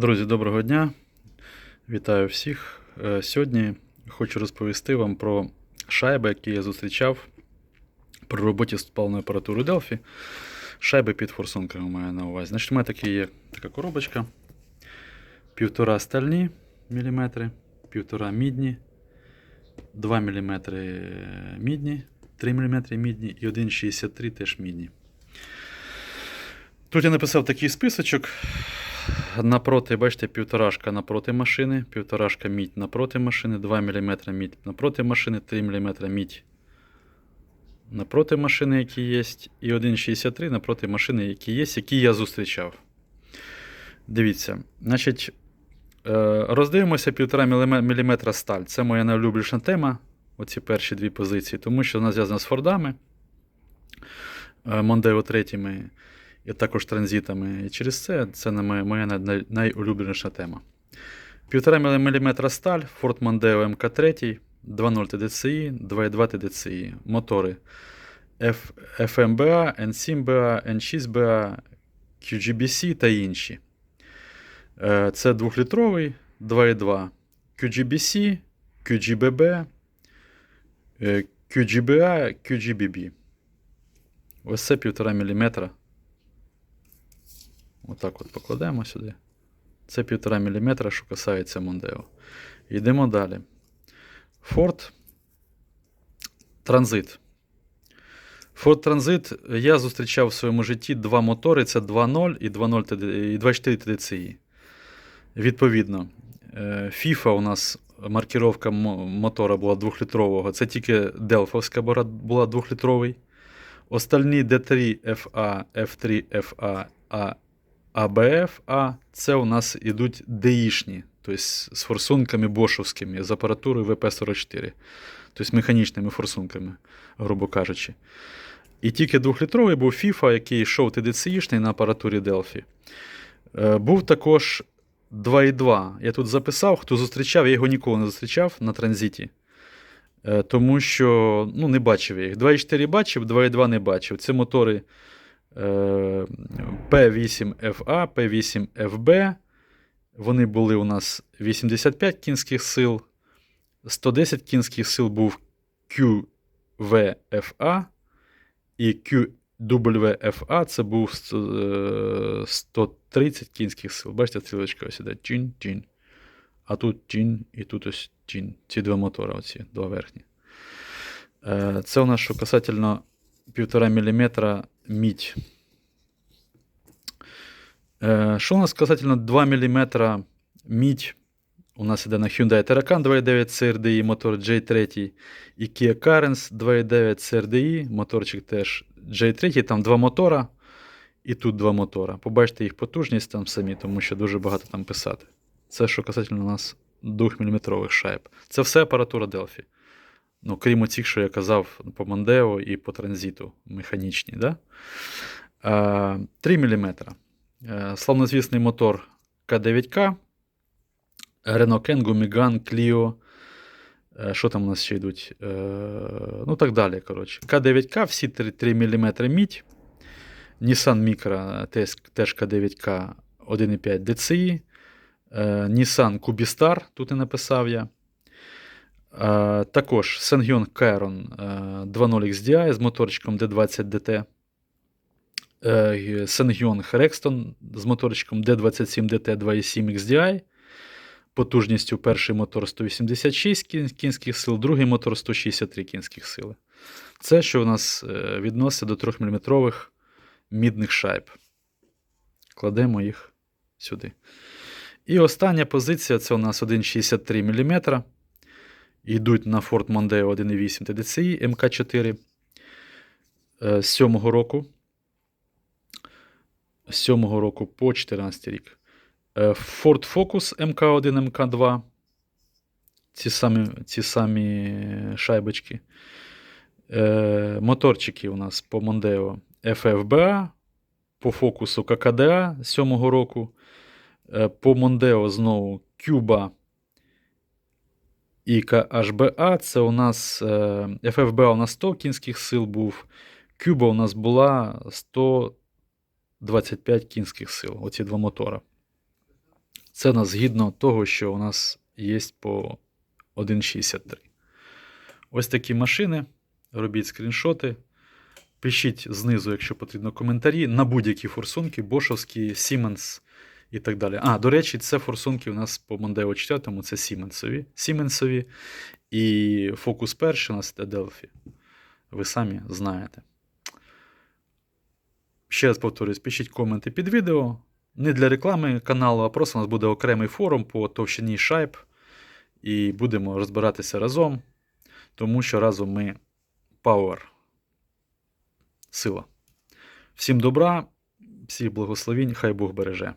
Друзі, доброго дня! Вітаю всіх. Е, Сьогодні хочу розповісти вам про шайби, які я зустрічав при роботі з паливною апаратурою Delphi. Шайби під форсунками маю на увазі. Значить, у мене такі є така коробочка. Півтора стальні міліметри, півтора мідні, 2 мм мідні, 3 мм мідні і 1,63 теж мідні. Тут я написав такий списочок. Напроти, бачите, півторашка напроти машини, півторашка мідь напроти машини, 2 мм мідь напроти машини, 3 мм мідь напроти машини, які є, і 1,63 напроти машини, які є, які я зустрічав. Дивіться, значить, е, роздивимося 1,5 мм сталь. Це моя найулюбленіша тема, оці перші дві позиції, тому що вона зв'язана з Фордами, Мондео третіми і також транзитами. І через це це моя, найулюбленіша тема. 1,5 мм сталь, Ford Mondeo MK3, 2.0 TDCi, 2.2 TDCi, мотори FMBA, N7BA, N6BA, QGBC та інші. Е, Це 2-літровий 2.2 QGBC, QGBB, е, QGBA, QGBB. Ось це 1,5 мм. Отак от покладемо сюди. Це 1,5 мм, що касається Мондео. Йдемо далі. Ford транзит. Ford транзит. я зустрічав в своєму житті два мотори: це 2.0 і 24 TDCI. Відповідно, е, FIFA у нас маркіровка мотора була 2-літрового. Це тільки Делфовська була 2-літровий. Остальні D3FA, F3FA, АБФА це у нас ідуть ДІшні, тобто з форсунками бошовськими, з апаратурою ВП-44, тобто механічними форсунками, грубо кажучи. І тільки двохлітровий був FIFA, який йшов ТДЦІшний на апаратурі Delphi. Е, був також 2.2. Я тут записав, хто зустрічав, я його ніколи не зустрічав на транзиті. Е, тому що ну, не бачив я їх. 2.4 бачив, 2.2 не бачив. Це мотори е, P8FA, P8FB. Вони були у нас 85 кінських сил. 110 кінських сил був QVFA. І QWFA це був е, 130 кінських сил. Бачите, стрілочка ось іде. Чин-чин. А тут чин і тут ось чин. Ці два мотори, оці, два верхні. Е, Це у нас що касательно 1,5 мм мідь. Е, Що у нас касательно 2 мм мідь? У нас іде на Hyundai Terracan 2.9 CRDI, мотор J3 і Kia Carens 2.9 CRDI, моторчик теж J3, там два мотора і тут два мотора. Побачите їх потужність там самі, тому що дуже багато там писати. Це що касательно у нас 2 мм шайб. Це все апаратура Delphi. Ну, крім оцих, що я казав по Мондео і по транзиту механічні. Да? 3 мм. Е, Славнозвісний мотор К9К, Renault Kangoo, Megane, Clio. Е, Що там у нас ще йдуть? Е, Ну, так далі. коротше. К9К, всі 3, 3 мм мідь. Nissan Micra теж, теж К9К 1,5 DCI. Nissan Cubistar, тут і написав я. Е, Також Sangyon Chiron е, 2.0 XDI з моторчиком D20 DT. Sangyon Rexton з моторчиком D27 DT 2.7 XDI. Потужністю перший мотор 186 кінських сил, другий мотор 163 кінських сили. Це що у нас е, відноситься до 3 мм мідних шайб. Кладемо їх сюди. І остання позиція це у нас 1,63 мм. Йдуть на Ford Mondeo 1.8 TDCi МК4 е, з 7 року. З 7 року по 14 рік. Ford Focus МК1, МК2. Ці самі, ці самі шайбочки. Е, Моторчики у нас по Mondeo FFBA, по фокусу ККДА з 7 року. Е, По Mondeo знову Cuba і HBA. Це у нас е, FFBA у нас 100 кінських сил був. Cuba у нас була 125 кінських сил. Оці два мотора. Це у нас згідно того, що у нас є по 1,63. Ось такі машини. Робіть скріншоти. Пишіть знизу, якщо потрібно, коментарі на будь-які форсунки, бошовські, Siemens і так далі. А, до речі, це форсунки у нас по Mondeo 4, це Siemensові. Siemensові. І фокус перший у нас це Delphi. Ви самі знаєте. Ще раз повторюсь, пишіть коменти під відео. Не для реклами каналу, а просто у нас буде окремий форум по товщині шайб. І будемо розбиратися разом, тому що разом ми Power. Сила. Всім добра, всіх благословінь, хай Бог береже.